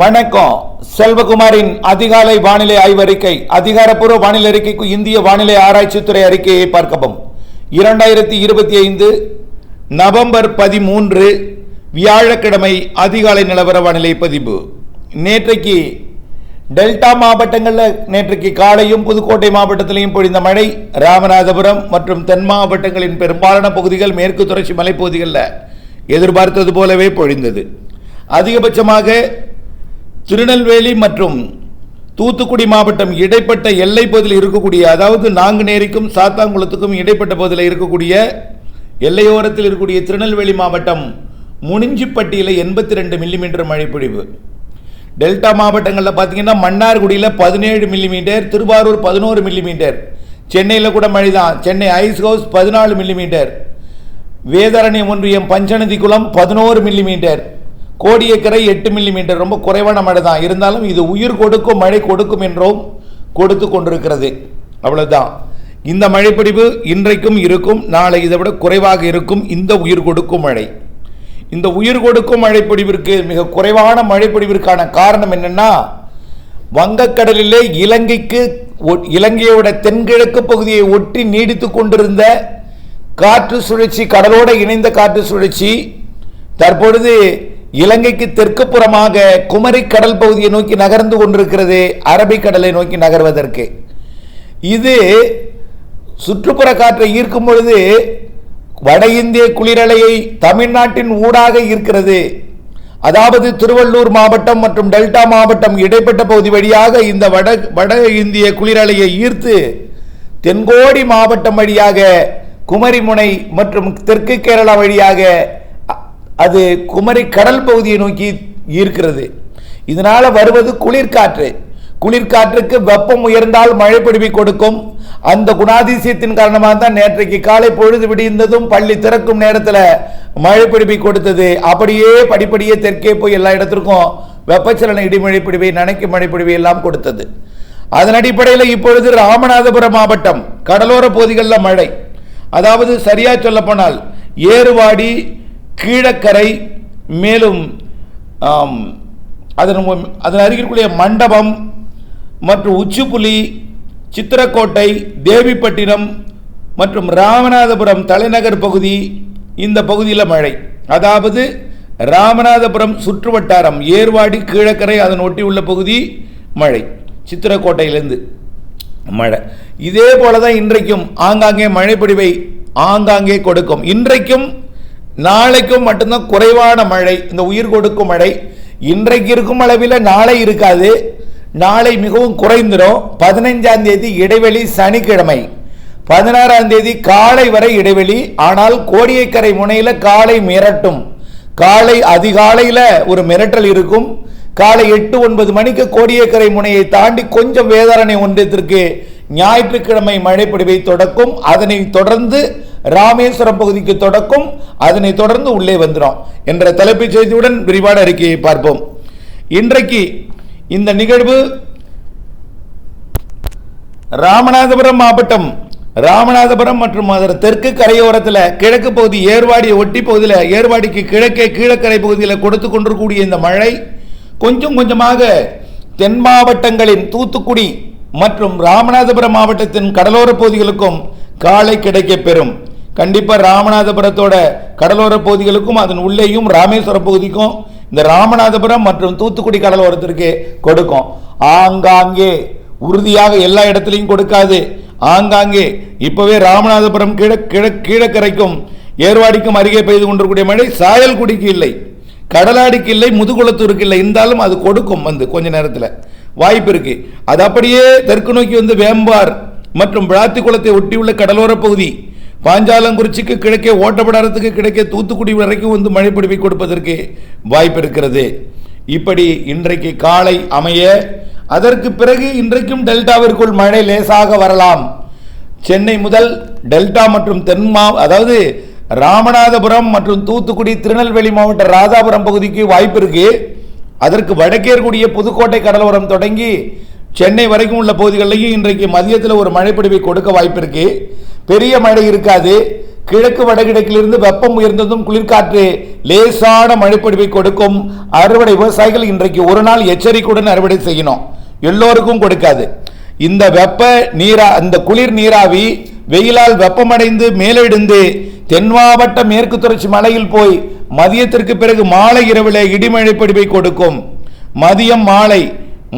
வணக்கம். செல்வகுமாரின் அதிகாலை வானிலை ஆய்வறிக்கை அதிகாரப்பூர்வ வானிலை அறிக்கைக்கு இந்திய வானிலை ஆராய்ச்சித்துறை அறிக்கையை பார்க்கவும். இரண்டாயிரத்தி இருபத்தி ஐந்து நவம்பர் பதிமூன்று வியாழக்கிழமை அதிகாலை நிலவர வானிலை பதிவு. நேற்றைக்கு டெல்டா மாவட்டங்களில் நேற்றைக்கு காலையும் புதுக்கோட்டை மாவட்டத்திலையும் பொழிந்த மழை ராமநாதபுரம் மற்றும் தென் மாவட்டங்களின் பெரும்பாலான பகுதிகள் மேற்கு தொடர்ச்சி மலைப்பகுதிகளில் எதிர்பார்த்தது போலவே பொழிந்தது. அதிகபட்சமாக திருநெல்வேலி மற்றும் தூத்துக்குடி மாவட்டம் இடைப்பட்ட எல்லை பகுதியில் இருக்கக்கூடிய அதாவது நாங்குநேரிக்கும் சாத்தாங்குளத்துக்கும் இடைப்பட்ட பகுதியில் இருக்கக்கூடிய எல்லையோரத்தில் இருக்கக்கூடிய திருநெல்வேலி மாவட்டம் முனிஞ்சிப்பட்டியில் எண்பத்தி ரெண்டு மில்லிமீட்டர் மழை பொழிவு டெல்டா மாவட்டங்களில் பார்த்தீங்கன்னா மன்னார்குடியில் பதினேழு மில்லிமீட்டர் திருவாரூர் பதினோரு மில்லிமீட்டர் சென்னையில் கூட மழை தான் சென்னை ஐஸ் ஹவுஸ் பதினாலு மில்லிமீட்டர் வேதாரண்யம் ஒன்றியம் பஞ்சநதிக்குளம் பதினோரு மில்லிமீட்டர் கோடியக்கரை எட்டு மில்லிமீட்டர் ரொம்ப குறைவான மழை தான் இருந்தாலும் இது உயிர் கொடுக்கும் மழை கொடுக்கும் என்றும் கொடுத்து கொண்டிருக்கிறது. அவ்வளவுதான். இந்த மழைப்பிடிவு இன்றைக்கும் இருக்கும் நாளை இதை விட குறைவாக இருக்கும் இந்த உயிர் கொடுக்கும் மழை. இந்த உயிர் கொடுக்கும் மழைப்பொடிவிற்கு மிக குறைவான மழைப்பொடிவிற்கான காரணம் என்னென்னா வங்கக்கடலிலே இலங்கைக்கு இலங்கையோட தென்கிழக்கு பகுதியை ஒட்டி நீடித்து கொண்டிருந்த காற்று சுழற்சி கடலோடு இணைந்த காற்று சுழற்சி தற்பொழுது இலங்கைக்கு தெற்கு புறமாக குமரி கடல் பகுதியை நோக்கி நகர்ந்து கொண்டிருக்கிறது அரபிக்கடலை நோக்கி நகர்வதற்கு. இது சுற்றுப்புற காற்றை ஈர்க்கும் பொழுது வட இந்திய குளிரலையை தமிழ்நாட்டின் ஊடாக ஈர்க்கிறது. அதாவது திருவள்ளூர் மாவட்டம் மற்றும் டெல்டா மாவட்டம் இடைப்பட்ட பகுதி வழியாக இந்த வட வட இந்திய குளிரலையை ஈர்த்து தென்கோடி மாவட்டம் வழியாக குமரிமுனை மற்றும் தெற்கு கேரளா வழியாக அது குமரி கடல் பகுதியை நோக்கி ஈர்க்கிறது. இதனால் வருவது குளிர்காற்று. குளிர்காற்றுக்கு வெப்பம் உயர்ந்தால் மழை பொழிவை கொடுக்கும். அந்த குணாதிசயத்தின் காரணமாக தான் நேற்றைக்கு காலை பொழுது விடிந்ததும் பள்ளி திறக்கும் நேரத்தில் மழை பிடிப்பை கொடுத்தது. அப்படியே படிப்படியே தெற்கே போய் எல்லா இடத்திற்கும் வெப்பச்சலன இடிமழை பிடிவை நனைக்கும் மழை பிடிவை எல்லாம் கொடுத்தது. அதன் அடிப்படையில் இப்பொழுது ராமநாதபுரம் மாவட்டம் கடலோர பகுதிகளில் மழை. அதாவது சரியா சொல்லப்போனால் ஏறுவாடி கீழக்கரை மேலும் அதன் அதன் அருகிற்குரிய மண்டபம் மற்றும் உச்சிப்புலி சித்திரக்கோட்டை தேவிப்பட்டினம் மற்றும் ராமநாதபுரம் தலைநகர் பகுதி இந்த பகுதியில் மழை. அதாவது ராமநாதபுரம் சுற்றுவட்டாரம் ஏர்வாடி கீழக்கரை அதன் ஒட்டி உள்ள பகுதி மழை. சித்திரக்கோட்டையிலிருந்து மழை. இதே போல தான் இன்றைக்கும் ஆங்காங்கே மழைப்பொழிவை ஆங்காங்கே கொடுக்கும். இன்றைக்கும் நாளைக்கும் மட்டும்தான் குறைவான மழை இந்த உயிர் கொடுக்கும் மழை. இன்றைக்கு இருக்கும் அளவில் நாளை இருக்காது. நாளை மிகவும் குறைந்துடும். பதினைஞ்சாம் தேதி இடைவெளி சனிக்கிழமை. பதினாறாம் தேதி காலை வரை இடைவெளி. ஆனால் கோடியக்கரை முனையில் காலை மிரட்டும். காலை அதிகாலையில் ஒரு மிரட்டல் இருக்கும். காலை எட்டு ஒன்பது மணிக்கு கோடியக்கரை முனையை தாண்டி கொஞ்சம் வேதாரணை ஒன்றியத்திற்கு ஞாயிற்றுக்கிழமை மழைப்பொழிவை தொடக்கும். அதனை தொடர்ந்து ராமேஸ்வரம் பகுதிக்கு தொடக்கும். அதனை தொடர்ந்து உள்ளே வந்துடும் என்ற தலைப்புச் செய்தியுடன் விரிவான அறிக்கையை பார்ப்போம். இன்றைக்கு இந்த நிகழ்வு ராமநாதபுரம் மாவட்டம் ராமநாதபுரம் மற்றும் அதன் தெற்கு கரையோரத்தில் கிழக்கு பகுதி ஏர்வாடியை ஒட்டி பகுதியில் ஏர்வாடிக்கு கிழக்கே கீழக்கரை பகுதியில் கொடுத்து கொண்டிருக்கக்கூடிய இந்த மழை கொஞ்சம் கொஞ்சமாக தென் மாவட்டங்களின் தூத்துக்குடி மற்றும் ராமநாதபுரம் மாவட்டத்தின் கடலோர பகுதிகளுக்கும் காலை கிடைக்கப்பெறும் கண்டிப்பாக ராமநாதபுரத்தோட கடலோர பகுதிகளுக்கும் அதன் உள்ளேயும் ராமேஸ்வர பகுதிக்கும் இந்த ராமநாதபுரம் மற்றும் தூத்துக்குடி கடலோரத்திற்கு கொடுக்கும். ஆங்காங்கே உறுதியாக எல்லா இடத்துலையும் கொடுக்காது. ஆங்காங்கே இப்போவே ராமநாதபுரம் கிழ கிழ கீழக்கரைக்கும் ஏர்வாடிக்கும் அருகே பெய்து கொண்டிருக்கூடிய மழை சாயல்குடிக்கு இல்லை. கடலாடிக்கு இல்லை முதுகுளத்தூருக்கு இல்லை. இருந்தாலும் அது கொடுக்கும் வந்து கொஞ்ச நேரத்தில். வாய்ப்பு இருக்கு. அது அப்படியே தெற்கு நோக்கி வந்து வேம்பார் மற்றும் விளாத்திக்குளத்தை ஒட்டியுள்ள கடலோர பகுதி பாஞ்சாலங்குறிச்சிக்கு கிழக்கே ஓட்டப்படாரத்துக்கு கிழக்கே தூத்துக்குடி வரைக்கும் வந்து மழை பிடிப்பை கொடுப்பதற்கு வாய்ப்பு இருக்கிறது இப்படி இன்றைக்கு காலை அமைய அதற்கு பிறகு இன்றைக்கும் டெல்டாவிற்குள் மழை லேசாக வரலாம். சென்னை முதல் டெல்டா மற்றும் தென் மா அதாவது ராமநாதபுரம் மற்றும் தூத்துக்குடி திருநெல்வேலி மாவட்ட ராதாபுரம் பகுதிக்கு வாய்ப்பு இருக்கு அதற்கு வடக்கே இருக்கக்கூடிய புதுக்கோட்டை கடலோரம் தொடங்கி சென்னை வரைக்கும் உள்ள பகுதிகளிலையும் இன்றைக்கு மதியத்தில் ஒரு மழைப்பிடிவை கொடுக்க வாய்ப்பு இருக்கு பெரிய மழை இருக்காது. கிழக்கு வடகிழக்கிலிருந்து வெப்பம் உயர்ந்ததும் குளிர்காற்று லேசான மழைப்பொழிவை கொடுக்கும் அறுவடை விவசாயிகள் இன்றைக்கு ஒரு நாள் எச்சரிக்கையுடன் அறுவடை செய்யணும். எல்லோருக்கும் கொடுக்காது. இந்த வெப்ப நீரா இந்த குளிர் நீராவி வெயிலால் வெப்பமடைந்து மேலெடுந்து தென் மாவட்ட மேற்கு தொடர்ச்சி மலையில் போய் மதியத்திற்கு பிறகு மாலை இரவிலே இடிமழை பொடிவை கொடுக்கும். மதியம் மாலை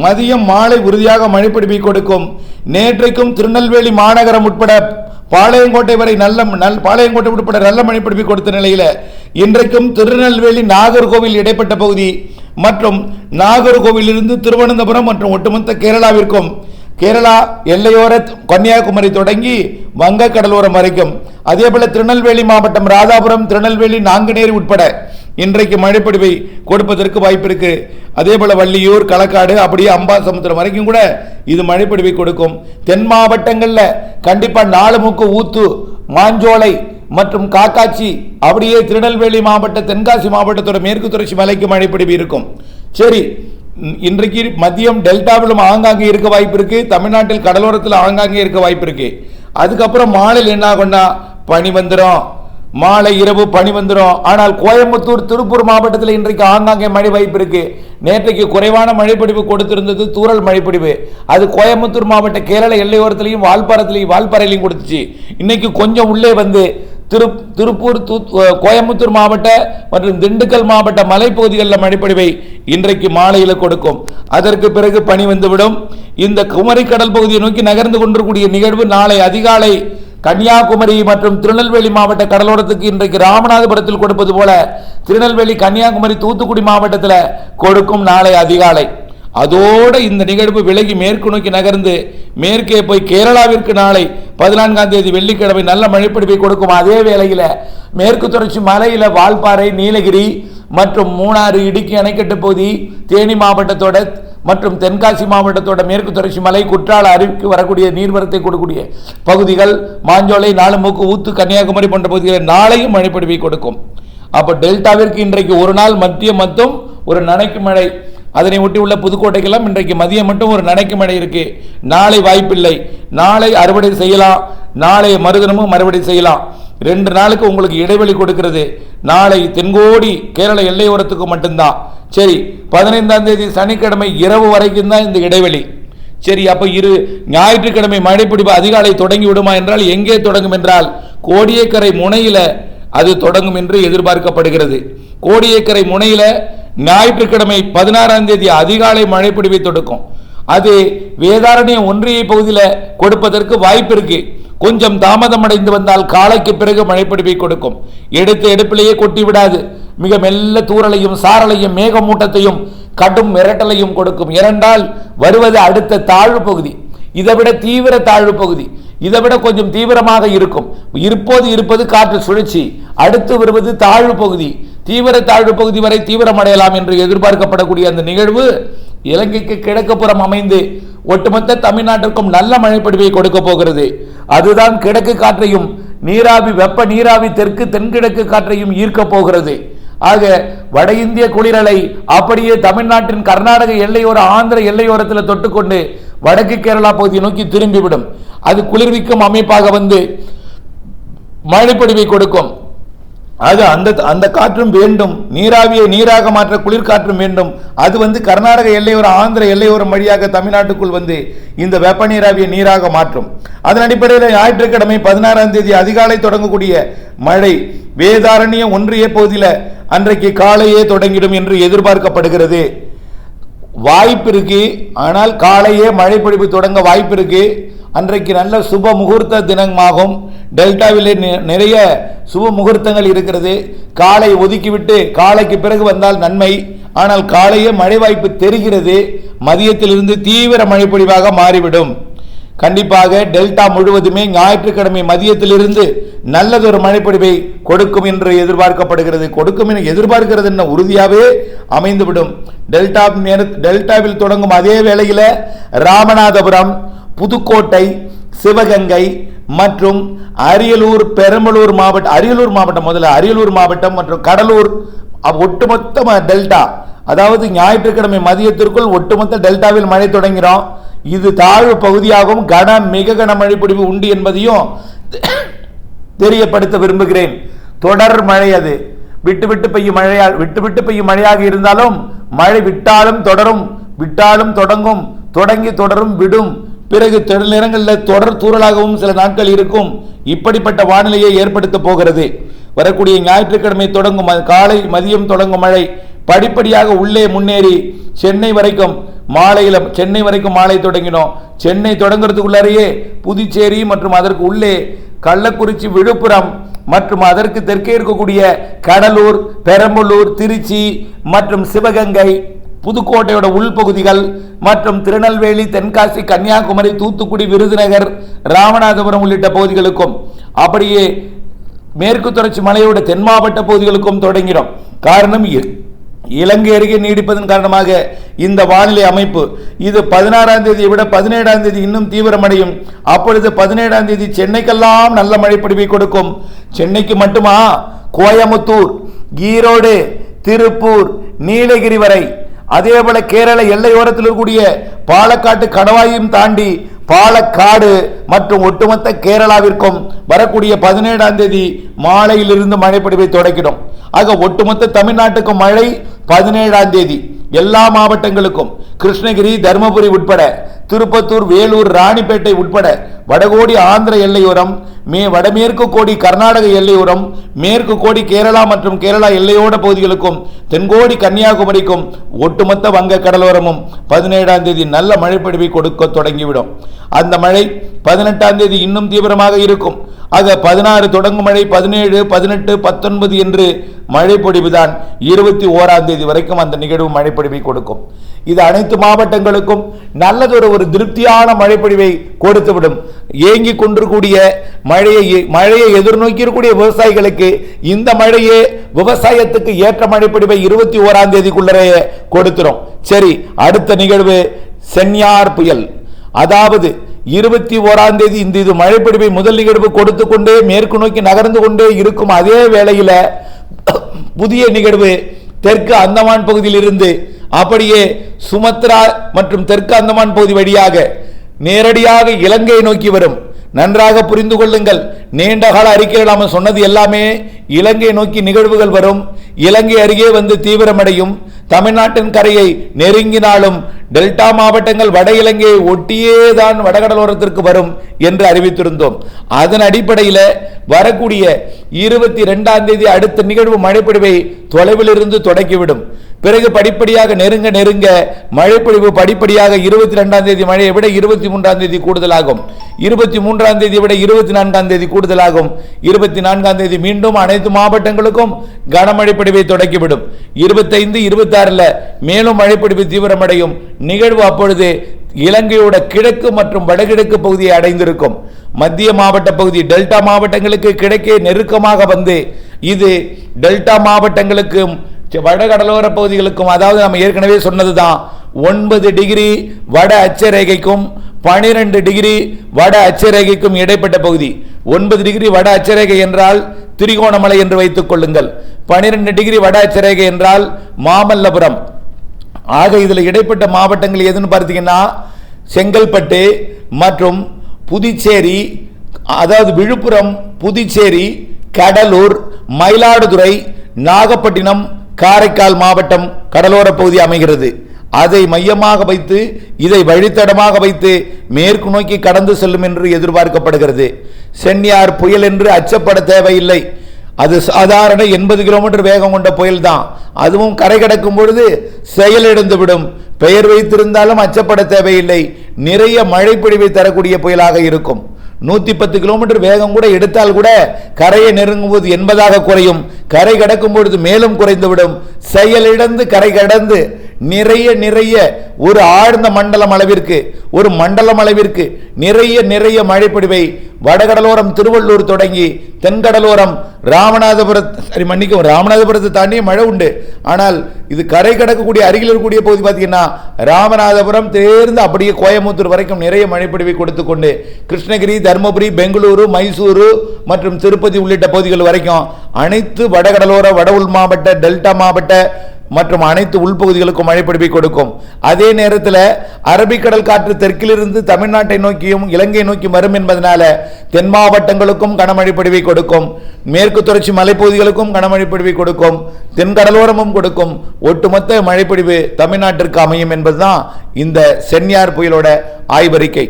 மதியம் மாலை உறுதியாக மழைப்பிடிப்பை கொடுக்கும். நேற்றைக்கும் திருநெல்வேலி மாநகரம் உட்பட பாளையங்கோட்டை வரை நல்ல நல் பாளையங்கோட்டை உட்பட நல்ல மழைப்பிடிப்பை கொடுத்த நிலையில் இன்றைக்கும் திருநெல்வேலி நாகர்கோவில் இடைப்பட்ட பகுதி மற்றும் நாகர்கோவிலிருந்து திருவனந்தபுரம் மற்றும் ஒட்டுமொத்த கேரளாவிற்கும். கேரளா எல்லையோர கன்னியாகுமரி தொடங்கி வங்க கடலோரம் வரைக்கும் அதேபோல திருநெல்வேலி மாவட்டம் ராதாபுரம் திருநெல்வேலி நாங்குநேரி உட்பட இன்றைக்கு மழைப்பொழிவை கொடுப்பதற்கு வாய்ப்பு இருக்கு அதே போல வள்ளியூர் களக்காடு அப்படியே அம்பாசமுத்திரம் வரைக்கும் கூட இது மழைப்பொழிவை கொடுக்கும். தென் மாவட்டங்களில் கண்டிப்பா நாலு மூக்கு ஊத்து மாஞ்சோலை மற்றும் காக்காச்சி அப்படியே திருநெல்வேலி மாவட்ட தென்காசி மாவட்டத்தோட மேற்கு தொடர்ச்சி மலைக்கு மழைப்பொழிவு இருக்கும். சரி இன்- இன்றைக்கு மதியம் டெல்டாவிலும் ஆங்காங்கே இருக்க வாய்ப்பு இருக்கு தமிழ்நாட்டில் கடலோரத்தில் ஆங்காங்கே இருக்க வாய்ப்பு இருக்கு அதுக்கப்புறம் மாலையில் என்ன ஆகும்னா பனி வந்துடும் மாலை இரவு பனி வந்துடும் ஆனால் கோயம்புத்தூர் திருப்பூர் மாவட்டத்தில் இன்றைக்கு ஆங்காங்கே மழை வாய்ப்பு இருக்கு. நேற்றைக்கு குறைவான மழைப்பிடிவு கொடுத்திருந்தது தூறல் மழைப்பிடிவு அது கோயம்புத்தூர் மாவட்ட கேரள எல்லையோரத்திலையும் வால்பாறத்திலையும் வால்பாறையிலையும் கொடுத்துச்சு. இன்னைக்கு கொஞ்சம் உள்ளே வந்து திரு திருப்பூர் தூத் கோயம்புத்தூர் மாவட்ட மற்றும் திண்டுக்கல் மாவட்ட மலைப்பகுதிகளில் மழைப்பொழிவை இன்றைக்கு மாலையில் கொடுக்கும். அதற்கு பிறகு பனி வந்துவிடும். இந்த குமரி கடல் பகுதியை நோக்கி நகர்ந்து கொண்டிருக்கூடிய நிகழ்வு நாளை அதிகாலை கன்னியாகுமரி மற்றும் திருநெல்வேலி மாவட்ட கடலோரத்துக்கு இன்றைக்கு ராமநாதபுரத்தில் கொடுப்பது போல திருநெல்வேலி கன்னியாகுமரி தூத்துக்குடி மாவட்டத்தில் கொடுக்கும் நாளை அதிகாலை. அதோடு இந்த நிகழ்வு விலகி மேற்கு நோக்கி நகர்ந்து மேற்கே போய் கேரளாவிற்கு நாளை பதினான்காம் தேதி வெள்ளிக்கிழமை நல்ல மழைப்பிடிப்பை கொடுக்கும் அதே வேளையில் மேற்கு தொடர்ச்சி மலையில் வால்பாறை நீலகிரி மற்றும் மூணாறு இடுக்கி அணைக்கட்டு பகுதி தேனி மாவட்டத்தோட மற்றும் தென்காசி மாவட்டத்தோட மேற்கு தொடர்ச்சி மலை குற்றால அருவிக்கு வரக்கூடிய நீர்வரத்தை கொடுக்கக்கூடிய பகுதிகள் மாஞ்சோலை நாலுமூக்கு ஊத்து கன்னியாகுமரி போன்ற பகுதிகளில் நாளையும் மழைப்பிடிப்பை கொடுக்கும். அப்போ டெல்டாவிற்கு இன்றைக்கு ஒரு நாள் மத்திய மட்டும் ஒரு நனைக்கு மழை. அதனை ஒட்டி உள்ள புதுக்கோட்டைக்கெல்லாம் இன்றைக்கு மதியம் மட்டும் ஒரு நனைக்கு மழை இருக்கு. நாளை வாய்ப்பில்லை. நாளை அறுவடை செய்யலாம். நாளை மறுதினமும் அறுவடை செய்யலாம். ரெண்டு நாளுக்கு உங்களுக்கு இடைவெளி கொடுக்கிறது. நாளை தென்கோடி கேரள எல்லையோரத்துக்கு மட்டும்தான். சரி பதினைந்தாம் தேதி சனிக்கிழமை இரவு வரைக்கும் தான் இந்த இடைவெளி. சரி அப்போ இரு ஞாயிற்றுக்கிழமை மழைப்பிடிப்பு அதிகாலை தொடங்கி விடுமா என்றால் எங்கே தொடங்கும் என்றால் கோடியக்கரை முனையில் அது தொடங்கும் என்று எதிர்பார்க்கப்படுகிறது. கோடியக்கரை முனையில் ஞாயிற்றுக்கிழமை பதினாறாம் தேதி அதிகாலை மழைப்பிடிவை தொடக்கும். அது வேதாரண்யம் ஒன்றிய பகுதியில் கொடுப்பதற்கு வாய்ப்பு இருக்குது கொஞ்சம் தாமதம் அடைந்து வந்தால் காலைக்கு பிறகு மழைப்பிடிப்பை கொடுக்கும். எடுத்த எடுப்பிலேயே கொட்டி விடாது மிக மெல்ல தூறலையும் சாரலையும் மேகமூட்டத்தையும் கடும் மிரட்டலையும் கொடுக்கும். இரண்டால் வருவது அடுத்த தாழ்வு பகுதி. இதை விட தீவிர தாழ்வு பகுதி. இதை விட கொஞ்சம் தீவிரமாக இருக்கும். இருப்போது இருப்பது காற்று சுழற்சி. அடுத்து வருவது தாழ்வு பகுதி. தீவிர தாழ்வு பகுதி வரை தீவிரமடையலாம் என்று எதிர்பார்க்கப்படக்கூடிய அந்த நிகழ்வு இலங்கைக்கு கிழக்குப்புறம் அமைந்து ஒட்டுமொத்த தமிழ்நாட்டிற்கும் நல்ல மழைப்படிவை கொடுக்க போகிறது. அதுதான் கிழக்கு காற்றையும் நீராவி வெப்ப நீராவி தெற்கு தென்கிழக்கு காற்றையும் ஈர்க்கப் போகிறது. ஆக வட இந்திய குளிரலை அப்படியே தமிழ்நாட்டின் கர்நாடக எல்லையோர ஆந்திர எல்லையோரத்தில் தொட்டுக்கொண்டு வடக்கு கேரளா பகுதியை நோக்கி திரும்பிவிடும். அது குளிர்விக்கும் அமைப்பாக வந்து மழைப்படிவை கொடுக்கும். அது அந்த அந்த காற்றும் வேண்டும். நீராவியை நீராக மாற்ற குளிர்காற்றும் வேண்டும். அது வந்து கர்நாடக எல்லையோரம் ஆந்திர எல்லையோரம் வழியாக தமிழ்நாட்டுக்குள் வந்து இந்த வெப்ப நீராவியை நீராக மாற்றும். அதன் அடிப்படையில் ஞாயிற்றுக்கிழமை பதினாறாம் தேதி அதிகாலை தொடங்கக்கூடிய மழை வேதாரண்யம் ஒன்றிய பகுதியில் அன்றைக்கு காலையே தொடங்கிடும் என்று எதிர்பார்க்கப்படுகிறது. வாய்ப்பு இருக்கு. ஆனால் காலையே மழை பொழிவு தொடங்க வாய்ப்பு இருக்கு. அன்றைக்கு நல்ல சுப முகூர்த்த தினமாகும். டெல்டாவிலே நிறைய சுப முகூர்த்தங்கள் இருக்கிறது. காலை ஒதுக்கிவிட்டு காலைக்கு பிறகு வந்தால் நன்மை. ஆனால் காலையே மழை வாய்ப்பு தெரிகிறது. மதியத்திலிருந்து தீவிர மழை பொழிவாக மாறிவிடும். கண்டிப்பாக டெல்டா முழுவதுமே ஞாயிற்றுக்கிழமை மதியத்திலிருந்து நல்லதொரு மழைப்பொழிவை கொடுக்கும் என்று எதிர்பார்க்கப்படுகிறது. கொடுக்கும் என எதிர்பார்க்கிறது என்ன உறுதியாகவே அமைந்துவிடும். டெல்டா டெல்டாவில் தொடங்கும் அதே வேளையில் ராமநாதபுரம் புதுக்கோட்டை சிவகங்கை மற்றும் அரியலூர் பெரம்பலூர் மாவட்டம் அரியலூர் மாவட்டம் முதல்ல அரியலூர் மாவட்டம் மற்றும் கடலூர் ஒட்டுமொத்த டெல்டா. அதாவது ஞாயிற்றுக்கிழமை மதியத்திற்குள் ஒட்டுமொத்த டெல்டாவில் மழை தொடங்கிறோம். இது தாழ்வு பகுதியாகவும் கன மிக கன மழை பொழிவு உண்டு என்பதையும் தெரியப்படுத்த விரும்புகிறேன். தொடர் மழை அது. விட்டு விட்டு பெய்யும் மழையால் விட்டு விட்டு பெய்யும் மழையாக இருந்தாலும் மழை விட்டாலும் தொடரும் விட்டாலும் தொடங்கும் தொடங்கி தொடரும் விடும். பிறகு சில நேரங்களில் தொடர் தூறலாகவும் சில நாட்கள் இருக்கும். இப்படிப்பட்ட வானிலையை ஏற்படுத்த போகிறது. வரக்கூடிய ஞாயிற்றுக்கிழமை தொடங்கும் காலை மதியம் தொடங்கும் மழை படிப்படியாக உள்ளே முன்னேறி சென்னை வரைக்கும் மாலையில் சென்னை வரைக்கும் மாலை தொடங்கினோம். சென்னை தொடங்குறதுக்குள்ளாரையே புதுச்சேரி மற்றும் அதற்கு உள்ளே கள்ளக்குறிச்சி விழுப்புரம் மற்றும் அதற்கு தெற்கே இருக்கக்கூடிய கடலூர் பெரம்பலூர் திருச்சி மற்றும் சிவகங்கை புதுக்கோட்டையோட உள்பகுதிகள் மற்றும் திருநெல்வேலி தென்காசி கன்னியாகுமரி தூத்துக்குடி விருதுநகர் ராமநாதபுரம் உள்ளிட்ட பகுதிகளுக்கும் அப்படியே மேற்கு தொடர்ச்சி மலையோட தென் மாவட்ட பகுதிகளுக்கும் தொடங்கிடும் காரணம் இ- இலங்கை அருகே நீடிப்பதன் காரணமாக இந்த வானிலை அமைப்பு இது பதினாறாம் தேதியை விட பதினேழாம் தேதி இன்னும் தீவிரமடையும். அப்பொழுது பதினேழாம் தேதி சென்னைக்கெல்லாம் நல்ல மழை கொடுக்கும். சென்னைக்கு மட்டுமா? கோயமுத்தூர் ஈரோடு திருப்பூர் நீலகிரி வரை அதே போல கேரள எல்லையோரத்தில் இருக்கக்கூடிய பாலக்காட்டு கணவாயும் தாண்டி பாலக்காடு மற்றும் ஒட்டுமொத்த கேரளாவிற்கும் வரக்கூடிய பதினேழாம் தேதி மாலையிலிருந்து மழை தொடக்கிடும். ஆக ஒட்டுமொத்த தமிழ்நாட்டுக்கும் மழை பதினேழாம் தேதி. எல்லா மாவட்டங்களுக்கும். கிருஷ்ணகிரி தருமபுரி உட்பட திருப்பத்தூர் வேலூர் ராணிப்பேட்டை உட்பட வடகோடி ஆந்திர எல்லையோரம் மே வடமேற்கு கோடி கர்நாடக எல்லையோரம் மேற்கு கோடி கேரளா மற்றும் கேரளா எல்லையோட பகுதிகளுக்கும் தென்கோடி கன்னியாகுமரிக்கும் ஒட்டுமொத்த வங்க கடலோரமும் பதினேழாம் தேதி நல்ல மழைப்பொழிவை கொடுக்க தொடங்கிவிடும். அந்த மழை பதினெட்டாம் தேதி இன்னும் தீவிரமாக இருக்கும். ஆக பதினாறு தொடங்கும் மழை பதினேழு பதினெட்டு பத்தொன்பது என்று மழை பொழிவுதான் இருபத்தி ஓராம் தேதி வரைக்கும் அந்த நிகழ்வு மழைப்பொழிவை கொடுக்கும். இது அனைத்து மாவட்டங்களுக்கும் நல்லதொரு ஒரு திருப்தியான மழைப்பொழிவை கொடுத்துவிடும். ஏங்கி கொண்டிருக்கூடிய மழையை மழையை எதிர்நோக்கி இருக்கக்கூடிய விவசாயிகளுக்கு இந்த மழையே விவசாயத்துக்கு ஏற்ற மழைப்பொழிவை இருபத்தி ஓராம் தேதிக்குள்ளரையே கொடுத்துரும். சரி அடுத்த நிகழ்வு சென்னியார் புயல். அதாவது இருபத்தி ஓராம் தேதி இந்த இது மழைப்பிடிப்பை முதல் நிகழ்வு கொடுத்து கொண்டே மேற்கு நோக்கி நகர்ந்து கொண்டே இருக்கும் அதே வேளையில் புதிய நிகழ்வு தெற்கு அந்தமான் பகுதியிலிருந்து அப்படியே சுமத்ரா மற்றும் தெற்கு அந்தமான் பகுதி வழியாக நேரடியாக இலங்கையை நோக்கி வரும். நன்றாக புரிந்து கொள்ளுங்கள். நீண்ட கால அறிக்கையில் நாம் சொன்னது எல்லாமே இலங்கை நோக்கி நிகழ்வுகள் வரும். இலங்கை அருகே வந்து தீவிரமடையும். தமிழ்நாட்டின் கரையை நெருங்கினாலும் டெல்டா மாவட்டங்கள் வட இலங்கையை ஒட்டியே தான் வடகடலோரத்திற்கு வரும் என்று அறிவித்திருந்தோம். அதன் அடிப்படையில் வரக்கூடிய இருபத்தி ரெண்டாம் தேதி அடுத்த நிகழ்வு மழைப்பொழிவை தொலைவில் இருந்து தொடக்கிவிடும். பிறகு படிப்படியாக நெருங்க நெருங்க மழைப்பொழிவு படிப்படியாக இருபத்தி ரெண்டாம் தேதி மழையை விட இருபத்தி மூன்றாம் தேதி கூடுதலாகும். இருபத்தி மூன்றாம் தேதி விட இருபத்தி நான்காம் தேதி கூடுதலாகும். இருபத்தி நான்காம் தேதி மீண்டும் அனைத்து மாவட்டங்களுக்கும் கனமழை பொழிவை தொடக்கிவிடும். இருபத்தைந்து இருபத்தாறில் மேலும் மழைப்பொழிவு தீவிரமடையும். நிகழ்வு அப்பொழுது இலங்கையோட கிழக்கு மற்றும் வடகிழக்கு பகுதியை அடைந்திருக்கும். மத்திய மாவட்ட பகுதி டெல்டா மாவட்டங்களுக்கு கிழக்கே நெருக்கமாக வந்து இது டெல்டா மாவட்டங்களுக்கும் வடகடலோர பகுதிகளுக்கும் அதாவது நம்ம ஏற்கனவே சொன்னதுதான் ஒன்பது டிகிரி வட அச்சரேகைக்கும் பனிரெண்டு டிகிரி வட அச்சரேகைக்கும் இடைப்பட்ட பகுதி. ஒன்பது டிகிரி வட அச்சரேகை என்றால் திரிகோணமலை என்று வைத்துக் கொள்ளுங்கள். பனிரெண்டு டிகிரி வட அச்சரேகை என்றால் மாமல்லபுரம். ஆக இதில் இடைப்பட்ட மாவட்டங்கள் எதுன்னு பார்த்தீங்கன்னா செங்கல்பட்டு மற்றும் புதுச்சேரி அதாவது விழுப்புரம் புதுச்சேரி கடலூர் மயிலாடுதுறை நாகப்பட்டினம் காரைக்கால் மாவட்டம் கடலோர பகுதி அமைகிறது. அதை மையமாக வைத்து இதை வழித்தடமாக வைத்து மேற்கு நோக்கி கடந்து செல்லும் என்று எதிர்பார்க்கப்படுகிறது. சென்னியார் புயல் என்று அச்சப்பட தேவையில்லை. அது சாதாரண எண்பது கிலோமீட்டர் வேகம் கொண்ட புயல் தான் அதுவும் கரை கடக்கும் பொழுது செயலிழந்து விடும் பெயர் வைத்திருந்தாலும் அச்சப்பட தேவையில்லை. நிறைய மழை பொழிவை தரக்கூடிய புயலாக இருக்கும். நூற்றி பத்து கிலோமீட்டர் வேகம் கூட எடுத்தால் கூட கரையை நெருங்கும் போது குறையும். கரை கடக்கும் பொழுது மேலும் குறைந்துவிடும். செயலிழந்து கரை கடந்து நிறைய நிறைய ஒரு ஆழ்ந்த மண்டலம் அளவிற்கு ஒரு மண்டலம் அளவிற்கு நிறைய நிறைய மழைப்பொழிவை வடகடலோரம் திருவள்ளூர் தொடங்கி தென்கடலோரம் ராமநாதபுரம் சரி மன்னிக்கவும் ராமநாதபுரத்தை தாண்டிய மழை உண்டு. ஆனால் இது கரை கடக்கக்கூடிய அருகில் இருக்கக்கூடிய பகுதி பார்த்தீங்கன்னா ராமநாதபுரம் தேர்ந்து அப்படியே கோயம்புத்தூர் வரைக்கும் நிறைய மழைப்பொழிவை கொடுத்து கொண்டு கிருஷ்ணகிரி தருமபுரி பெங்களூரு மைசூரு மற்றும் திருப்பதி உள்ளிட்ட பகுதிகள் வரைக்கும் அனைத்து வடகடலோர வட உள் மாவட்ட டெல்டா மாவட்ட மற்றும் அனைத்து உள்பகுதிகளுக்கும் மழைப்பிடிப்பை கொடுக்கும். அதே நேரத்தில் அரபிக்கடல் காற்று தெற்கிலிருந்து தமிழ்நாட்டை நோக்கியும் இலங்கை நோக்கி வரும் என்பதனால தென் மாவட்டங்களுக்கும் கனமழை கொடுக்கும். மேற்கு தொடர்ச்சி மலைப்பகுதிகளுக்கும் கனமழை கொடுக்கும். தென் கடலோரமும் கொடுக்கும். ஒட்டுமொத்த மழைப்பிடிவு தமிழ்நாட்டிற்கு அமையும் என்பதுதான் இந்த சென்னியார் புயலோட ஆய்வறிக்கை.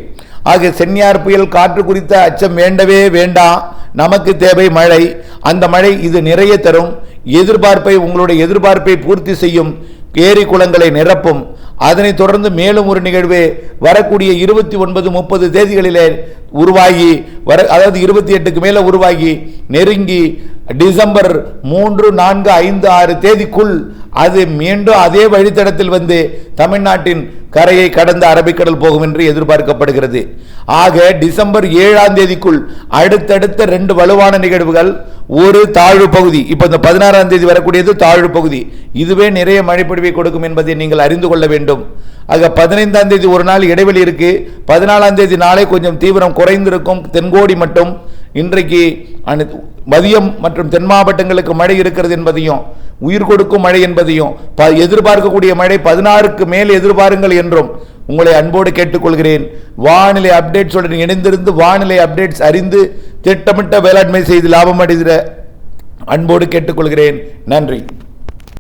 ஆக சென்னியார் புயல் காற்று குறித்த அச்சம் வேண்டவே வேண்டாம். நமக்கு தேவை மழை. அந்த மழை இது நிறைய தரும். எதிர்பார்ப்பை உங்களுடைய எதிர்பார்ப்பை பூர்த்தி செய்யும் ஏரி குளங்களை நிரப்பும். அதனைத் தொடர்ந்து மேலும் ஒரு நிகழ்வு வரக்கூடிய இருபத்தி ஒன்பது முப்பது தேதிகளிலே உருவாகி வர அதாவது இருபத்தி எட்டுக்கு மேலே உருவாகி நெருங்கி டிசம்பர் மூன்று நான்கு ஐந்து ஆறு தேதிக்குள் அது மீண்டும் அதே வழித்தடத்தில் வந்து தமிழ்நாட்டின் கரையை கடந்த அரபிக்கடல் போகும் என்று எதிர்பார்க்கப்படுகிறது. ஆக டிசம்பர் ஏழாம் தேதிக்குள் அடுத்தடுத்த ரெண்டு வலுவான நிகழ்வுகள் ஒரு தாழ்வு பகுதி இப்போ இந்த பதினாறாம் தேதி வரக்கூடியது தாழ்வு பகுதி. இதுவே நிறைய மழைப்பொழிவை கொடுக்கும் என்பதை நீங்கள் அறிந்து கொள்ள வேண்டும். ஆக பதினைந்தாம் தேதி ஒரு நாள் இடைவெளி இருக்கு. பதினாலாம் தேதி நாளை கொஞ்சம் தீவிரம் குறைந்திருக்கும். தென்கோடி மட்டும் இன்றைக்கு அனைத்து- மதியம் மற்றும் தென் மாவட்டங்களுக்கு மழை இருக்கிறது என்பதையும் உயிர் கொடுக்கும் மழை என்பதையும் ப- எதிர்பார்க்கக்கூடிய மழை பதினாறுக்கு மேல் எதிர்பாருங்கள் என்றும் உங்களை அன்போடு கேட்டுக்கொள்கிறேன். வானிலை அப்டேட்ஸுடன் இணைந்திருந்து வானிலை அப்டேட்ஸ் அறிந்து திட்டமிட்ட வேளாண்மை செய்து லாபம் அடைகிற அன்போடு கேட்டுக்கொள்கிறேன். நன்றி.